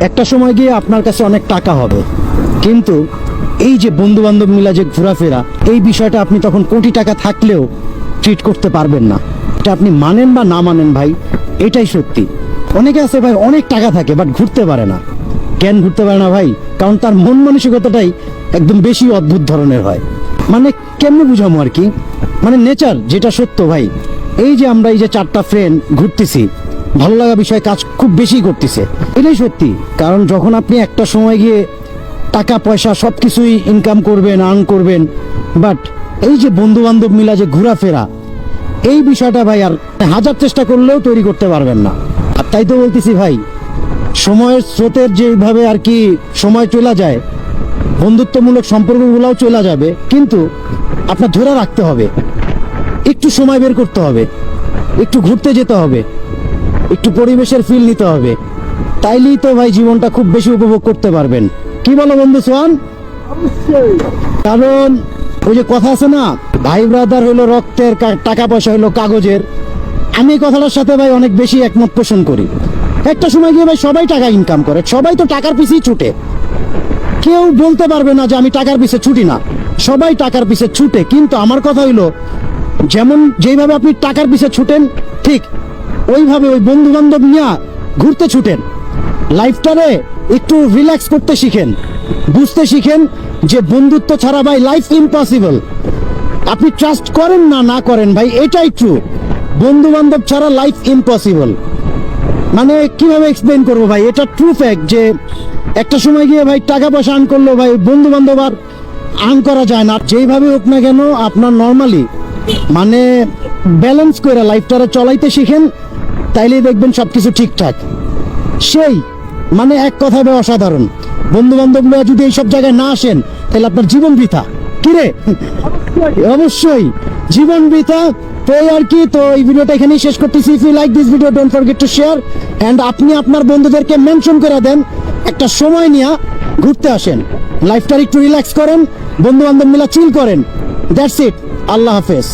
একটা সময় গিয়ে আপনার কাছে অনেক টাকা হবে। কিন্তু এই যে বন্ধু বান্ধব মিলা যে ঘোরাফেরা, এই বিষয়টা আপনি তখন কোটি টাকা থাকলেও ট্রিট করতে পারবেন না। এটা আপনি মানেন বা না মানেন ভাই, এটাই সত্যি। অনেকে আছে ভাই, অনেক টাকা থাকে বাট ঘুরতে পারে না। কেন ঘুরতে পারে না ভাই? কারণ তার মন মানসিকতাটাই একদম বেশি অদ্ভুত ধরনের হয়। মানে কেমনে বুঝামো আর কি? মানে নেচার যেটা সত্য ভাই। এই যে আমরা এই যে চারটা ফ্রেন্ড ঘুরতেছি ভালো লাগা বিষয় কাজ খুব বেশি করতেছে। এটাই সত্যি, কারণ যখন আপনি একটা সময় গিয়ে টাকা, পয়সা সব কিছুই ইনকাম করবেন আর্ন করবেন বাট এই যে বন্ধু বান্ধব মিলা যে ঘোরাফেরা, এই বিষয়টা ভাই আর হাজার চেষ্টা করলেও তৈরি করতে পারবেন না। আর তাই তো বলতেছি ভাই, সময়ের স্রোতের যেভাবে আর কি সময় চলে যায়, বন্ধুত্বমূলক সম্পর্কগুলোও চলে যাবে, কিন্তু আপনার ধরে রাখতে হবে। একটু সময় বের করতে হবে, একটু ঘুরতে যেতে হবে একটু পরিবেশের ফিল নিতে হবে। তাইলেই তো ভাই জীবনটা খুব বেশি উপভোগ করতে পারবেন। কি বলো বন্ধু সোহান? কারণ ওই যে কথা আছে না ভাই ব্রাদার হইল রক্তের টাকা পয়সা হইল কাগজের। আমি এই কথাটার সাথে ভাই অনেক বেশি একমত পোষণ করি। একটা সময় গিয়ে ভাই সবাই টাকা ইনকাম করে সবাই তো টাকার পিছেই ছুটে। কেউ বলতে পারবে না যে আমি টাকার পিছে ছুটি না। সবাই টাকার পিছে ছুটে কিন্তু আমার কথা হইল যেমন যেইভাবে আপনি টাকার পিছে ছুটেন ঠিক ওইভাবে ওই বন্ধু বান্ধব নিয়ে ঘুরতে ছুটেন। লাইফটারে একটু রিল্যাক্স করতে শিখেন। বুঝতে শিখেন যে বন্ধুত্ব ছাড়া ভাই লাইফ ইম্পসিবল আপনি ট্রাস্ট করেন না না করেন ভাই, এটাই ট্রু বন্ধু বান্ধব ছাড়া লাইফ ইম্পসিবল মানে কীভাবে এক্সপ্লেন করব ভাই? এটা ট্রু ফ্যাক্ট যে একটা সময় গিয়ে ভাই টাকা পয়সা আর্ন করল ভাই বন্ধু বান্ধব আর আর্ন করা যায় না। যেইভাবে হোক না কেন, আপনার নর্মালি মানে ব্যালেন্স করে লাইফটারে চলাইতে শিখেন তাইলেই দেখবেন সবকিছু ঠিকঠাক। সেই মানে এক কথা ভাই অসাধারণ। বন্ধু বান্ধব যদি এইসব জায়গায় না আসেন তাহলে আপনার জীবন বৃথা। কিরে অবশ্যই। জীবন বৃথা তো এই আর কি তো এই ভিডিওটা এখানেই শেষ করতেছি। If you like this video don't forget to share and আপনি আপনার বন্ধুদেরকে মেনশন করে দেন। একটা সময় নিয়ে ঘুরতে আসেন। লাইফটা একটু রিল্যাক্স করেন বন্ধু বান্ধব মিলা চিল করেন। দ্যাটস ইট আল্লাহ হাফেজ।